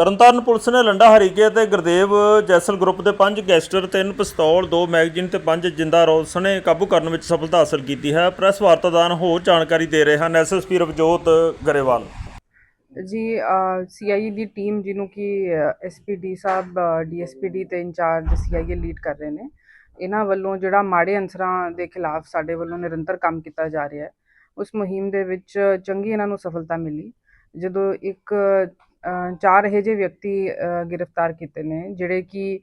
Tarn Taran police ਨੇ ਲੰਡਾ ਹਰੀਕੇ ਅਤੇ Gurdev Jaisal group ਦੇ ਪੰਜ ਗੈਂਗਸਟਰ, ਤਿੰਨ ਪਿਸਤੌਲ, ਦੋ ਮੈਗਜ਼ੀਨ ਤੇ ਪੰਜ ਜਿੰਦਾ ਰੌਸਣੇ ਕਾਬੂ ਕਰਨ ਵਿੱਚ ਸਫਲਤਾ ਹਾਸਲ ਕੀਤੀ ਹੈ। ਪ੍ਰੈਸ ਵਾਰਤਾ ਹੋਰ ਜਾਣਕਾਰੀ ਦੇ ਰਹੇ ਹਨ ਐਸਐਸਪੀ ਰਵਜੋਤ ਗਰੇਵਾਲ। ਜੀ ਸੀਆਈਏ ਦੀ ਟੀਮ ਜਿਹਨੂੰ ਕਿ ਐਸਪੀਡੀ ਸਾਹਿਬ ਡੀਐਸਪੀਡੀ ਤੇ ਇੰਚਾਰਜ ਸੀਆਈਏ ਲੀਡ ਕਰ ਰਹੇ ਨੇ, ਇਹਨਾਂ ਵੱਲੋਂ ਜਿਹੜਾ ਮਾੜੇ ਅਨਸਰਾਂ ਦੇ ਖਿਲਾਫ ਸਾਡੇ ਵੱਲੋਂ ਨਿਰੰਤਰ ਕੰਮ ਕੀਤਾ ਜਾ ਰਿਹਾ ਹੈ। ਉਸ ਮੁਹਿੰਮ ਦੇ ਵਿੱਚ ਚੰਗੀ ਇਹਨਾਂ ਨੂੰ ਸਫਲਤਾ ਮਿਲੀ। ਜਦੋਂ ਇੱਕ ਚਾਰ ਇਹੋ ਜਿਹੇ ਵਿਅਕਤੀ ਗ੍ਰਿਫਤਾਰ ਕੀਤੇ ਨੇ ਜਿਹੜੇ ਕਿ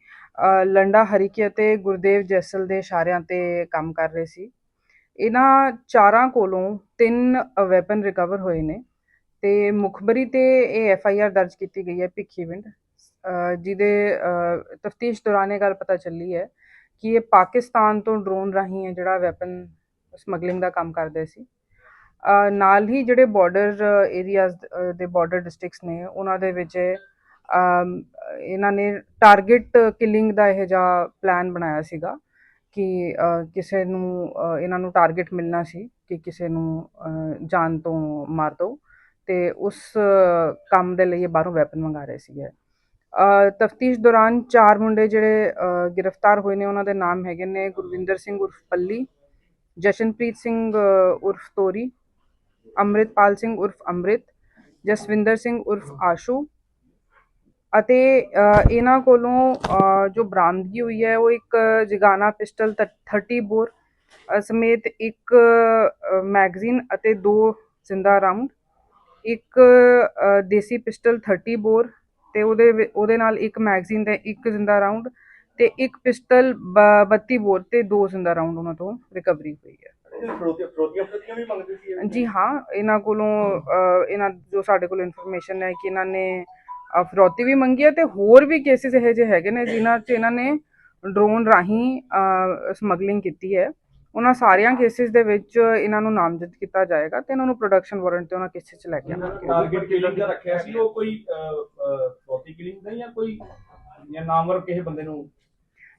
ਲੰਡਾ ਹਰੀਕੇ ਅਤੇ ਗੁਰਦੇਵ ਜੈਸਲ ਦੇ ਇਸ਼ਾਰਿਆਂ ਤੇ ਕੰਮ ਕਰ ਰਹੇ ਸੀ। ਇਹਨਾਂ ਚਾਰਾਂ ਕੋਲੋਂ ਤਿੰਨ ਵੈਪਨ ਰਿਕਵਰ ਹੋਏ ਨੇ ਤੇ ਮੁਖਬਰੀ ਤੇ ਇਹ ਐਫ ਆਈ ਆਰ ਦਰਜ ਕੀਤੀ ਗਈ ਹੈ ਭਿੱਖੀਵਿੰਡ ਅ, ਜਿਹਦੇ ਤਫਤੀਸ਼ ਦੌਰਾਨ ਇਹ ਗੱਲ ਪਤਾ ਚੱਲੀ ਹੈ ਕਿ ਇਹ ਪਾਕਿਸਤਾਨ ਤੋਂ ਡਰੋਨ ਰਾਹੀਂ ਜਿਹੜਾ ਵੈਪਨ ਸਮਗਲਿੰਗ ਦਾ ਕੰਮ ਕਰਦੇ ਸੀ। ਨਾਲ ਹੀ ਜਿਹੜੇ ਬਾਰਡਰ ਏਰੀਆਜ਼ ਦੇ ਬਾਰਡਰ ਡਿਸਟ੍ਰਿਕਟਸ ਨੇ ਉਹਨਾਂ ਦੇ ਵਿੱਚ ਇਹਨਾਂ ਨੇ ਟਾਰਗੇਟ ਕਿਲਿੰਗ ਦਾ ਇਹ ਜਿਹਾ ਪਲਾਨ ਬਣਾਇਆ ਸੀਗਾ ਕਿ ਕਿਸੇ ਨੂੰ ਇਹਨਾਂ ਨੂੰ ਟਾਰਗੇਟ ਮਿਲਣਾ ਸੀ ਕਿ ਕਿਸੇ ਨੂੰ ਅ, ਜਾਨ ਤੋਂ ਮਾਰ ਦਿਓ ਤੇ ਉਸ ਕੰਮ ਦੇ ਲਈ ਇਹ ਬਾਹਰੋਂ ਵੈਪਨ ਮੰਗਾ ਰਹੇ ਸੀਗੇ। ਤਫਤੀਸ਼ ਦੌਰਾਨ ਚਾਰ ਮੁੰਡੇ ਜਿਹੜੇ ਗ੍ਰਿਫਤਾਰ ਹੋਏ ਨੇ ਉਹਨਾਂ ਦੇ ਨਾਮ ਹੈਗੇ ਨੇ ਗੁਰਵਿੰਦਰ ਸਿੰਘ ਉਰਫ ਪੱਲੀ ਜਸ਼ਨਪ੍ਰੀਤ ਸਿੰਘ ਉਰਫ ਤੋਰੀ ਅੰਮ੍ਰਿਤਪਾਲ ਸਿੰਘ ਉਰਫ ਅੰਮ੍ਰਿਤ, ਜਸਵਿੰਦਰ ਸਿੰਘ ਉਰਫ ਆਸ਼ੂ ਅਤੇ ਇਹਨਾਂ ਕੋਲੋਂ ਜੋ ਬਰਾਮਦਗੀ ਹੋਈ ਹੈ, ਉਹ ਇੱਕ ਜਗਾਨਾ ਪਿਸਟਲ 30 ਬੋਰ ਸਮੇਤ ਇੱਕ ਮੈਗਜ਼ੀਨ ਅਤੇ ਦੋ ਜ਼ਿੰਦਾ ਰਾਉਂਡ ਇੱਕ ਦੇਸੀ ਪਿਸਟਲ 30 ਬੋਰ ਤੇ ਉਹਦੇ ਉਹਦੇ ਨਾਲ ਇੱਕ ਮੈਗਜ਼ੀਨ ਤੇ ਇੱਕ ਜ਼ਿੰਦਾ ਰਾਉਂਡ ਤੇ ਇੱਕ ਪਿਸਟਲ 32 ਬੋਰ ਤੇ ਦੋ ਜ਼ਿੰਦਾ ਰਾਉਂਡ ਉਹਨਾਂ ਤੋਂ ਰਿਕਵਰੀ ਹੋਈ ਹੈ। ਫਰੋਤੀਆਂ ਫਰੋਤੀਆਂ ਫਰੋਤੀਆਂ ਵੀ ਮੰਗਦੇ ਸੀ ਇਹ? ਜੀ ਹਾਂ ਇਹਨਾਂ ਕੋਲੋਂ ਇਹਨਾਂ ਜੋ ਸਾਡੇ ਕੋਲ ਇਨਫੋਰਮੇਸ਼ਨ ਹੈ ਕਿ ਇਹਨਾਂ ਨੇ ਅ, ਫਿਰੌਤੀ ਵੀ ਮੰਗੀ ਹੈ ਤੇ ਹੋਰ ਵੀ ਕੇਸਿਸ ਇਹੋ ਜਿਹੇ ਹੈਗੇ ਨੇ ਜਿਨ੍ਹਾਂ 'ਚ ਇਹਨਾਂ ਨੇ ਡਰੋਨ ਰਾਹੀਂ ਸਮਗਲਿੰਗ ਕੀਤੀ ਹੈ। ਉਹਨਾਂ ਸਾਰੀਆਂ ਕੇਸਿਸ ਦੇ ਵਿੱਚ ਇਹਨਾਂ ਨੂੰ ਨਾਮਜ਼ਦ ਕੀਤਾ ਜਾਏਗਾ ਤੇ ਇਹਨਾਂ ਨੂੰ ਪ੍ਰੋਡਕਸ਼ਨ ਵਾਰੰਟ ਤੇ ਉਹਨਾਂ ਕੇਸਿਸ 'ਚ ਲੈ ਕੇ ਆਵਾਂਗੇ। ਟਾਰਗੇਟ ਕਿਲਿੰਗ ਦਾ ਰੱਖਿਆ ਸੀ? ਉਹ ਕੋਈ ਫਰੋਤੀ ਕਿਲਿੰਗ ਦਾ ਜਾਂ ਕੋਈ ਜਾਂ ਨਾਮਵਰ ਕਿਸੇ ਬੰਦੇ ਨੂੰ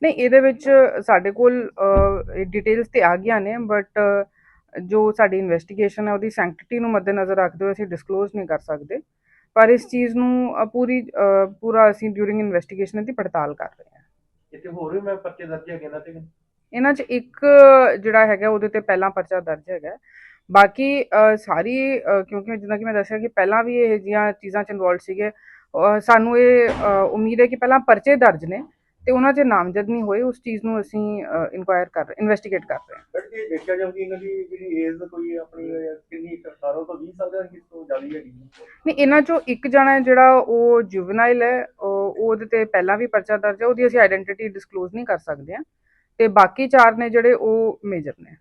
ਨਹੀਂ ਇਹਦੇ ਵਿੱਚ ਸਾਡੇ ਕੋਲ ਡਿਟੇਲਸ ਤੇ ਆ ਗਈਆਂ ਨੇ ਬਟ ਜੋ ਸਾਡੀ ਇਨਵੈਸਟੀਗੇਸ਼ਨ ਹੈ ਉਹਦੀ ਸੈਂਕਟਿਟੀ ਨੂੰ ਮੱਦੇਨਜ਼ਰ ਰੱਖਦੇ ਹੋਏ ਅਸੀਂ ਡਿਸਕਲੋਜ਼ ਨਹੀਂ ਕਰ ਸਕਦੇ। ਪਰ ਇਸ ਚੀਜ਼ ਨੂੰ ਪੂਰੀ ਪੂਰਾ ਅਸੀਂ ਡਿਊਰਿੰਗ ਇਨਵੈਸਟੀਗੇਸ਼ਨ ਦੀ ਪੜਤਾਲ ਕਰ ਰਹੇ ਹਾਂ। ਇੱਥੇ ਹੋਰ ਵੀ ਮੈਂ ਪਰਚੇ ਦਰਜ ਹੈਗੇ ਨਾ ਤੇ ਇਹਨਾਂ 'ਚ ਇੱਕ ਜਿਹੜਾ ਹੈਗਾ ਉਹਦੇ ਤੇ ਪਹਿਲਾਂ ਪਰਚਾ ਦਰਜ ਹੈਗਾ। ਬਾਕੀ ਸਾਰੀ ਕਿਉਂਕਿ ਜਿੱਦਾਂ ਕਿ ਮੈਂ ਦੱਸਿਆ ਕਿ ਪਹਿਲਾਂ ਵੀ ਇਹ ਜਿਹੀਆਂ ਚੀਜ਼ਾਂ 'ਚ ਇਨਵੋਲਡ ਸੀਗੇ ਸਾਨੂੰ ਇਹ ਉਮੀਦ ਹੈ ਕਿ ਪਹਿਲਾਂ ਪਰਚੇ ਦਰਜ ਨੇ। ਤੇ ਉਹਨਾਂ 'ਚ ਨਾਮਜ਼ਦ ਨਹੀਂ ਹੋਏ ਉਸ ਚੀਜ਼ ਨੂੰ ਅਸੀਂ ਇਨਕੁਆਇਰ ਕਰ ਰਹੇ ਇਨਵੈਸਟੀਗੇਟ ਕਰ ਰਹੇ ਹਾਂ। ਬਟ ਜੇ ਦੇਖਿਆ ਜਾਵੇ ਕਿ ਇਹਨਾਂ ਦੀ ਜਿਹੜੀ ਏਜ ਕੋਈ ਆਪਣੀ ਕਿੰਨੀ 17 ਤੋਂ 20 ਸਾਲ ਦਾ ਕਿਸ ਤੋਂ ਜਾਲੀ ਹੈਗੀ ਨਹੀਂ ਇਹਨਾਂ 'ਚੋਂ ਇੱਕ ਜਣਾ ਹੈ ਜਿਹੜਾ ਉਹ ਜੁਵਨਾਈਲ ਹੈ ਉਹ ਉਹਦੇ ਤੇ ਪਹਿਲਾਂ ਵੀ ਪਰਚਾ ਦਰਜ ਹੈ ਉਹਦੀ ਅਸੀਂ ਆਇਡੈਂਟੀਟੀ ਡਿਸਕਲੋਜ਼ ਨਹੀਂ ਕਰ ਸਕਦੇ ਹਾਂ। ਤੇ ਬਾਕੀ ਚਾਰ ਨੇ ਜਿਹੜੇ ਉਹ ਮੇਜਰ ਨੇ।